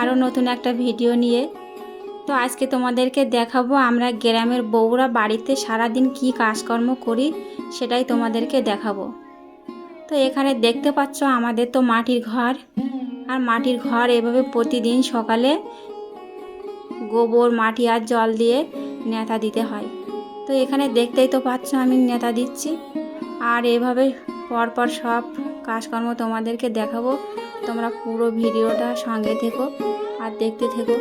আরও নতুন একটা ভিডিও নিয়ে। তো আজকে তোমাদেরকে দেখাবো আমরা গ্রামের বউরা বাড়িতে সারাদিন কি কাজকর্ম করি, সেটাই তোমাদেরকে দেখাবো। তো এখানে দেখতে পাচ্ছ আমাদের তো মাটির ঘর। আর মাটির ঘর এভাবে প্রতিদিন সকালে গোবর, মাটি আর জল দিয়ে নেতা দিতে হয়। তো এখানে দেখতেই তো পাচ্ছ আমি নেতা দিচ্ছি। আর এভাবে পরপর সব কাজকর্ম তোমাদেরকে দেখাবো। তোমরা পুরো ভিডিওটা সঙ্গে থেকো আর দেখতে থেকো।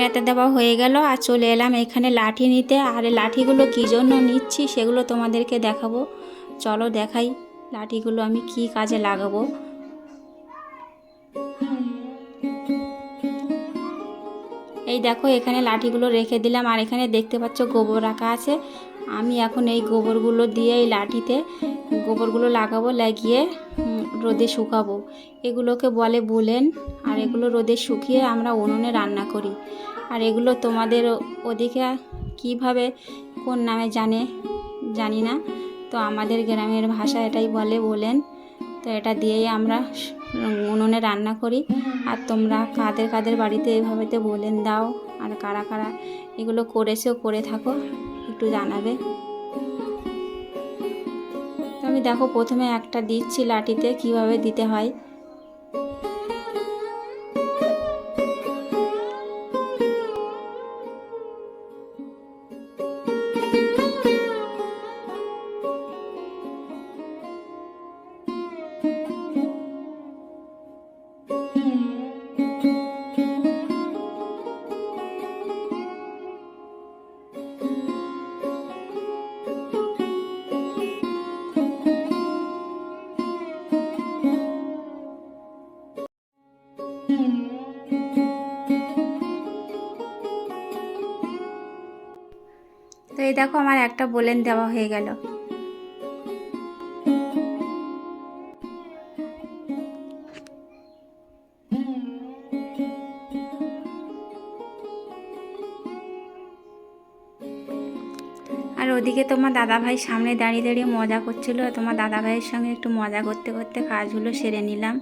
নেতে দেওয়া হয়ে গেল। আর চলে এলাম এখানে লাঠি নিতে। আর লাঠিগুলো কী জন্য নিচ্ছি সেগুলো তোমাদেরকে দেখাবো। চলো দেখাই লাঠিগুলো আমি কি কাজে লাগাবো। এই দেখো, এখানে লাঠিগুলো রেখে দিলাম। আর এখানে দেখতে পাচ্ছ গোবর রাখা আছে। আমি এখন এই গোবরগুলো দিয়ে এই লাঠিতে গোবরগুলো লাগাবো, লাগিয়ে রোদে শুকাবো। এগুলোকে বলে বুলেন, আর এগুলো রোদে শুকিয়ে আমরা উনুনে রান্না করি। আর এগুলো তোমাদের ওদিকে কীভাবে, কোন নামে জানে, জানি না। তো আমাদের গ্রামের ভাষা এটাই বলে বলেন। তো এটা দিয়েই আমরা উনুনে রান্না করি। আর তোমরা কাদের কাদের বাড়িতে এভাবেতে বলেন দাও, আর কারা কারা এগুলো করেছেও করে থাকো, একটু জানাবে। দেখো প্রথমে একটা দিচ্ছি লাঠিতে কীভাবে দিতে হয়? এই দেখো আমার একটা বলেন দেওয়া হয়ে গেল। আর ওদিকে তোমার দাদা ভাই সামনে দাঁড়িয়ে দাঁড়িয়ে মজা করছিল, তোমার দাদা ভাইয়ের সঙ্গে একটু মজা করতে করতে কাজগুলো সেরে নিলাম।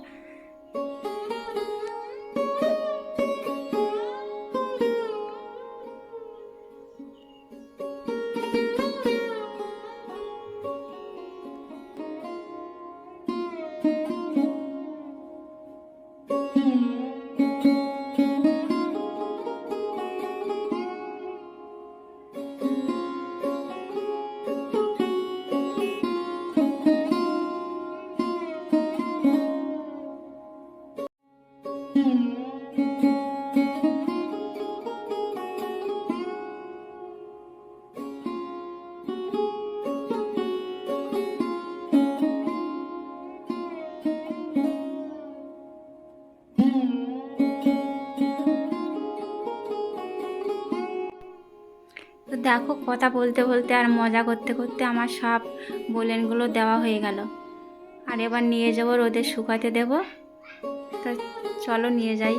দেখো, কথা বলতে বলতে আর মজা করতে করতে আমার সব বোলেনগুলো দেওয়া হয়ে গেল। আর এবার নিয়ে যাব রোদে শুকাতে দেব। তো চলো, নিয়ে যাই।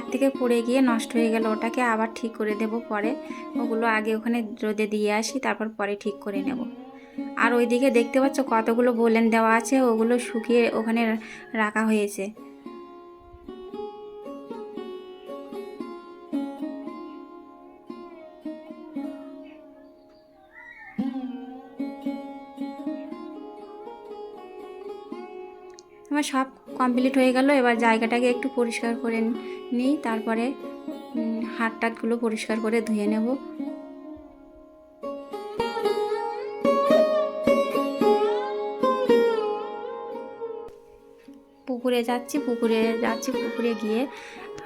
হাত থেকে পড়ে গিয়ে নষ্ট হয়ে গেল, ওটাকে আবার ঠিক করে দেব পরে। ওগুলো আগে ওখানে রোদে দিয়ে আসি, তারপর পরে ঠিক করে নেব। আর ওইদিকে দেখতে পাচ্ছ কতগুলো বোলেন দেওয়া আছে, ওগুলো শুকিয়ে ওখানে রাখা হয়েছে। আমার সব কমপ্লিট হয়ে গেল। এবার জায়গাটাকে একটু পরিষ্কার করে নিই, তারপরে হাত টাতগুলো পরিষ্কার করে ধুয়ে নেব। পুকুরে যাচ্ছি পুকুরে যাচ্ছি, পুকুরে গিয়ে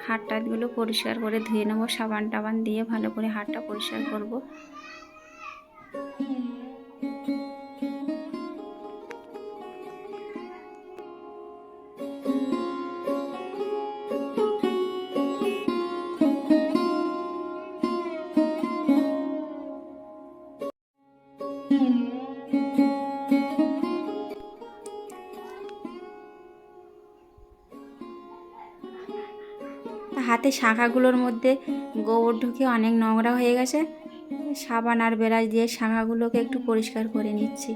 হাত টাতগুলো পরিষ্কার করে ধুয়ে নেব। সাবান টাবান দিয়ে ভালো করে হাতটা পরিষ্কার করব। হাতে শাঁখাগুলোর মধ্যে গোবর ঢুকে অনেক নোংরা হয়ে গেছে। সাবান আর বেরাজ দিয়ে শাঁখাগুলোকে একটু পরিষ্কার করে নিচ্ছি।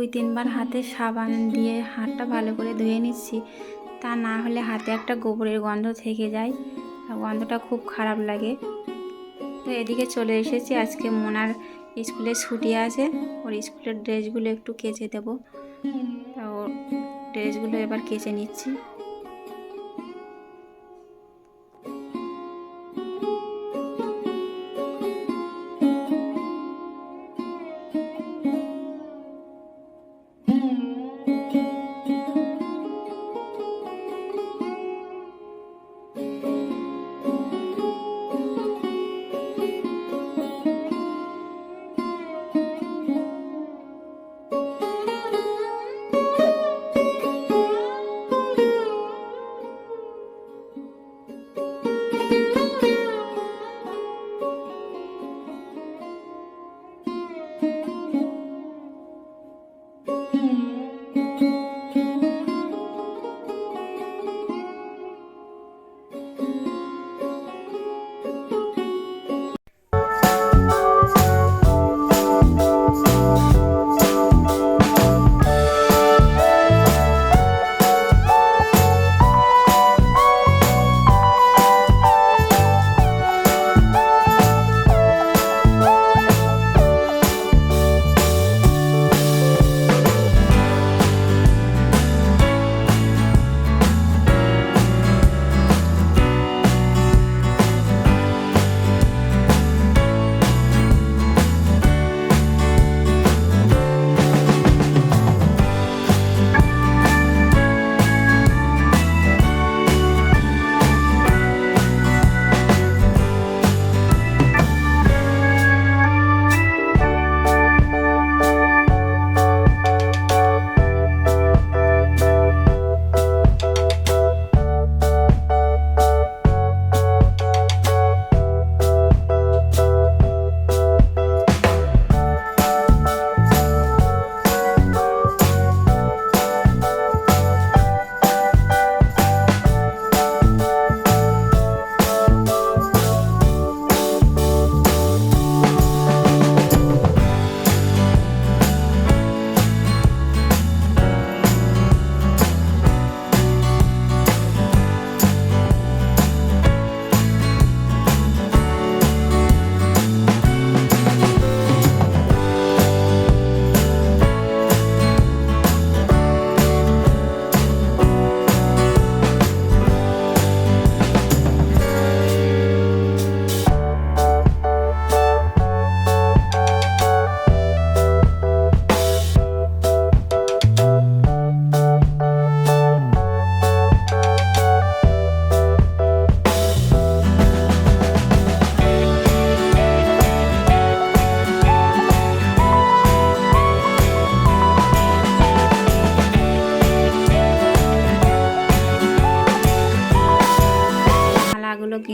দুই তিনবার হাতে সাবান দিয়ে হাতটা ভালো করে ধুয়ে নিচ্ছি। তা না হলে হাতে একটা গোবরের গন্ধ থেকে যায় গন্ধটা খুব খারাপ লাগে। তো এদিকে চলে এসেছি। আজকে মোনার স্কুলে ছুটি আছে। ওর স্কুলের ড্রেসগুলো একটু কেচে দেবো। তা ওর ড্রেসগুলো এবার কেচে নিচ্ছি।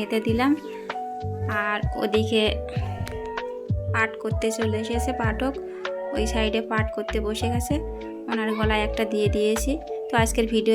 খেতে দিলাম। আর ওদিকে পাট করতে চলে এসেছে পাঠক। ওই সাইডে পাট করতে বসে গেছে। ওনার গলায় একটা দিয়ে দিয়েছি। তো আজকের ভিডিও